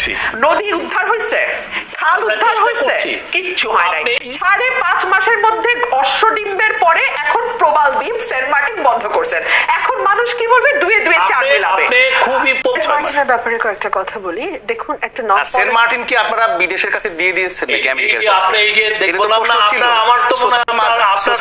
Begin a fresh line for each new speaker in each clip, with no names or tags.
করছি।
নদী উদ্ধার হয়েছে খাল উদ্ধার হয়েছে কিচ্ছু হয় নাই। সাড়ে পাঁচ মাসের মধ্যে অশ্ব ডিম্বের পরে এখন প্রবাল দ্বীপ সেন্ট মার্টিন বন্ধ করছেন এখন মানুষ কি বলবে দুয়ে দুয়ে চার
আপনি
মিলাবে
আপনি খুবই
সেন্ট
পৌঁছায়
মার্টিনের ব্যাপারে কয়েকটা কথা বলি। দেখুন একটা নন
আর সেন্ট মার্টিন কি আপনারা বিদেশের কাছে দিয়ে দিয়েছেন নাকি আমেরিকার
এই আপনি এই যে
এটা
দেখলাম না,
ছিল।
আপনার- আমার তো মনে হয় আপনার-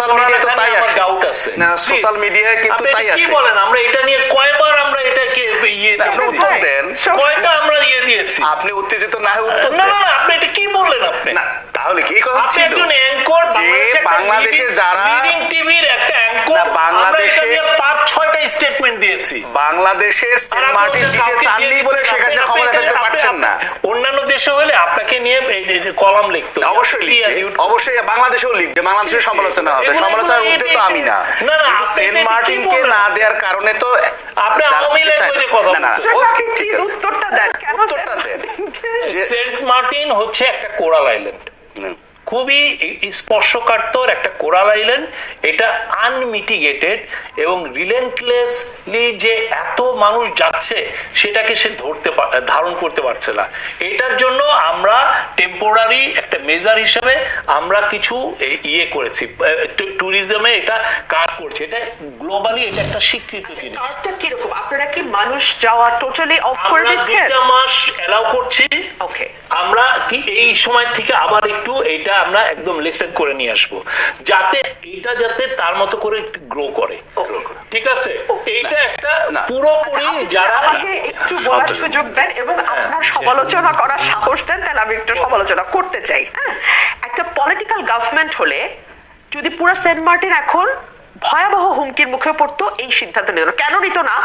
পড়ার
media তো তাই আসে।
doubt আছে।
না, social media কিন্তু তাই
এটা কি বলেন? আমরা এটা নিয়ে কয়বার আমরা এটাকে ইয়ে
আপনি উত্তর দেন।
কয়টা আমরা ইয়ে দিয়েছি?
আপনি উত্তেজিত না হয়ে উত্তর
না
দেন।
না না আপনি এটা কি বললেন আপনি?
না তাহলে কি কথা
আপনি একজন অ্যাঙ্কর
যে বাংলাদেশে যারা
লিডিং টিভির একটা অ্যাঙ্কর
না,
আমরা
বাংলাদেশে-
এটা নিয়ে পাঁচ ছয়টা স্টেটমেন্ট দিয়েছি।
বাংলাদেশে
ওটা
দিতে চাননি বলে
দিচ্ছেন।
শেখ হাসিনা ক্ষমতা থাকতে পারছেন না।
অন্যান্য দেশে হলে আপনাকে নিয়ে কলাম লিখতো
অবশ্যই লিখবে। অবশ্যই বাংলাদেশেও লিখবে। বাংলাদেশের সমালোচনা হবে। সমালোচনার
এগুলো-
তো আমি না। কিন্তু সেন্ট মার্টিনকে না দেওয়ার কারণে তো
আপনি আওয়ামী কথা
না না ঠিক আছে।
উত্তরটা দেন। কেন
উত্তরটা দেন?
সেন্ট মার্টিন হচ্ছে একটা কোরাল আইল্যান্ড। খুবই স্পর্শকাতর একটা কোরাল আইল্যান্ড। এটা আনমিটিগেটেড এবং রিলেন্টলেসলি যে এত মানুষ যাচ্ছে সেটাকে সে ধরতে ধারণ করতে পারছে না। এটার জন্য আমরা টেম্পোরারি একটা মেজার হিসেবে আমরা কিছু ইয়ে করেছি। ট্যুরিজমে এটা কাজ করছে। এটা গ্লোবালি এটা একটা স্বীকৃত জিনিস।
কার্ডটা কীরকম? আপনারা কি মানুষ যাওয়া টোটালি অফ করে
আমরা
দিচ্ছেন?
দুইটা মাস এলাও করছি।
ওকে
আমরা কি এই সময় থেকে আবার একটু এটা আমরা একদম লেসেন করে নিয়ে আসব। যাতে এটা যাতে তার মতো করে গ্রো করে। ঠিক আছে? এইটা একটা পুরোপুরি যারা
আমাকে একটু বলার সুযোগ দেন এবং আপনার সমালোচনা করার সাহস দেন তাহলে আমি একটু সমালোচনা করতে চাই। হ্যাঁ একটা পলিটিক্যাল গভর্নমেন্ট হলে যদি পুরো সেন্ট মার্টিন এখন ভয়াবহ হুমকির মুখে পড়তো এই সিদ্ধান্ত নিত কেন নিত না?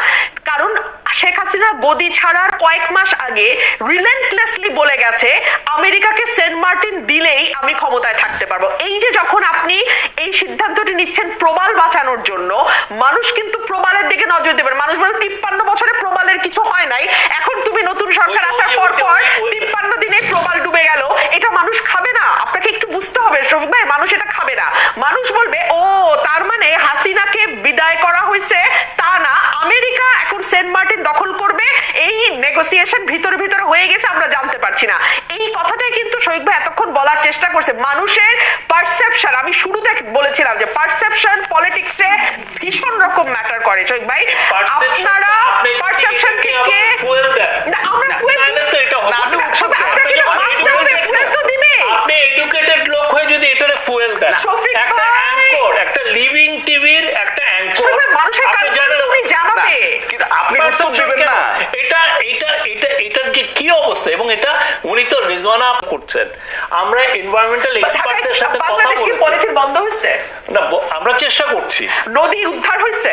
কারণ শেখ হাসিনা গদি ছাড়ার কয়েক মাস আগে রিলেন্টলেসলি বলে গেছে আমেরিকাকে সেন্ট মার্টিন দিলেই আমি ক্ষমতায় থাকতে পারব। এই যে যখন আপনি এই সিদ্ধান্তটি নিচ্ছেন প্রবাল বাঁচানোর জন্য মানুষ কিন্তু প্রবালের দিকে নজর দেবেন মানুষ বলে তিপ্পান্ন বছরে প্রবালের কিছু হয় নাই। এখন তুমি নতুন সরকার আসার পর
ওই-
পর
ওই- ওই-
তিপ্পান্ন দিনে প্রবাল ডুবে গেল এটা মানুষ খাবে না আপনাকে একটু বুঝতে হবে শফিক ভাই মানুষ এটা খাবে না মানুষ বলবে ও তার মানে হাসিনাকে বিদায় করা হয়েছে তা না আমেরিকা এখন সেন্ট মার্টিন দখল করবে এই নেগোসিয়েশন ভিতরে ভিতরে হয়ে গেছে আমরা জানতে পারছি না। এই কথাটাই কিন্তু শৈক ভাই এতক্ষণ বলার চেষ্টা করছে। মানুষের পারসেপশন আমি শুরুতে বলেছিলাম যে পারসেপশন পলিটিক্সে ভীষণ রকম ম্যাটার করে শৈক ভাই। আপনারা
টা আপনি
পারসেপশন
এটাকে
থেকে
আবার fuel দেন।
না আমরা
না,
fuel
তাহলে তো এটা হবে
না, আপনি
না।
উত্তর দেন।
আপনারা কি
যখন
মাস্টার
educated
fuel তো দিবে
আপনি এডুকেটেড লোক হয়ে যদি এটারে ফুয়েল দেন
শফিক
একটা
ভাই।
অ্যাঙ্কর একটা লিভিং টিভির একটা অ্যাঙ্কর
শফিক ভাই, মানুষের
আপনি
কাছে
জানেন
তুমি জানাবে
না, কিন্তু আপনি উত্তর
Perception
দিবেন
কেন?
না
এটা এটা এটা এটার যে কি অবস্থা। এবং এটা উনি তো রেজওয়ানা করছেন। আমরা এনভায়রনমেন্টাল এক্সপার্টদের সাথে কথা বলেছি।
বন্ধ হয়েছে?
না আমরা চেষ্টা করছি।
নদী উদ্ধার হয়েছে?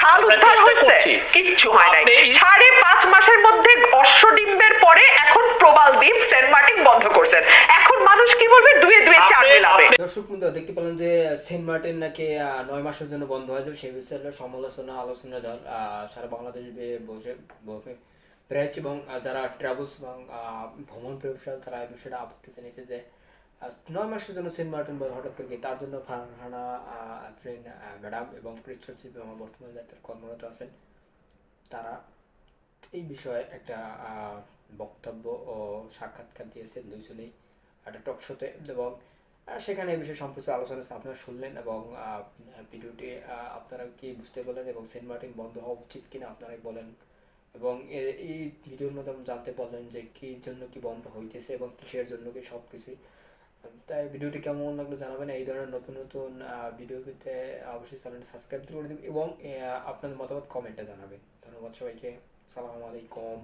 খাল উদ্ধার হয়েছে। কিচ্ছু হয় নাই। সাড়ে পাঁচ মাসের মধ্যে অশ্বডিম্বের পরে এখন প্রবাল দ্বীপ সেন্ট মার্টিন বন্ধ করছেন। এখন মানুষ কি বলবে? দুয়ে দুয়ে চার মিলাবে।
দর্শক বন্ধু দেখতে পেলেন যে সেন্ট মার্টিন নাকি নয় মাসের জন্য বন্ধ হয়ে যাবে সেই বিষয়ে সমালোচনা আলোচনা সারা বাংলাদেশ বসে। বেড়াচ্ছে এবং যারা ট্রাভেলস এবং ভ্রমণ ব্যবসায়ী তারা এই বিষয়টা আপত্তি জানিয়েছে যে নয় মাসের জন্য সেন্ট মার্টিন বন্ধ হঠাৎ করে? তার জন্য ফারহানা ট্রেন ম্যাডাম এবং ক্রিস সচিব আমার বর্তমানে দায়িত্বের কর্মরত আছেন তারা এই বিষয়ে একটা বক্তব্য ও সাক্ষাৎকার দিয়েছেন দুইজনেই একটা টকশোতে এবং সেখানে এই বিষয়ে সম্প্রতি আলোচনা আপনারা শুনলেন এবং ভিডিওটি আপনারা কি বুঝতে পারলেন এবং সেন্ট মার্টিন বন্ধ হওয়া উচিত কিনা আপনারাই বলেন এবং এই ভিডিওর মধ্যে আমরা জানতে পারলেন যে কী জন্য কি বন্ধ হইতেছে এবং কিসের জন্য কি সব কিছুই তাই ভিডিওটি কেমন লাগল জানাবেন। এই ধরনের নতুন নতুন ভিডিও পেতে অবশ্যই চ্যানেলটি সাবস্ক্রাইব করে দেবেন এবং আপনাদের মতামত কমেন্টে জানাবেন। ধন্যবাদ সবাইকে। সালাম আলাইকুম।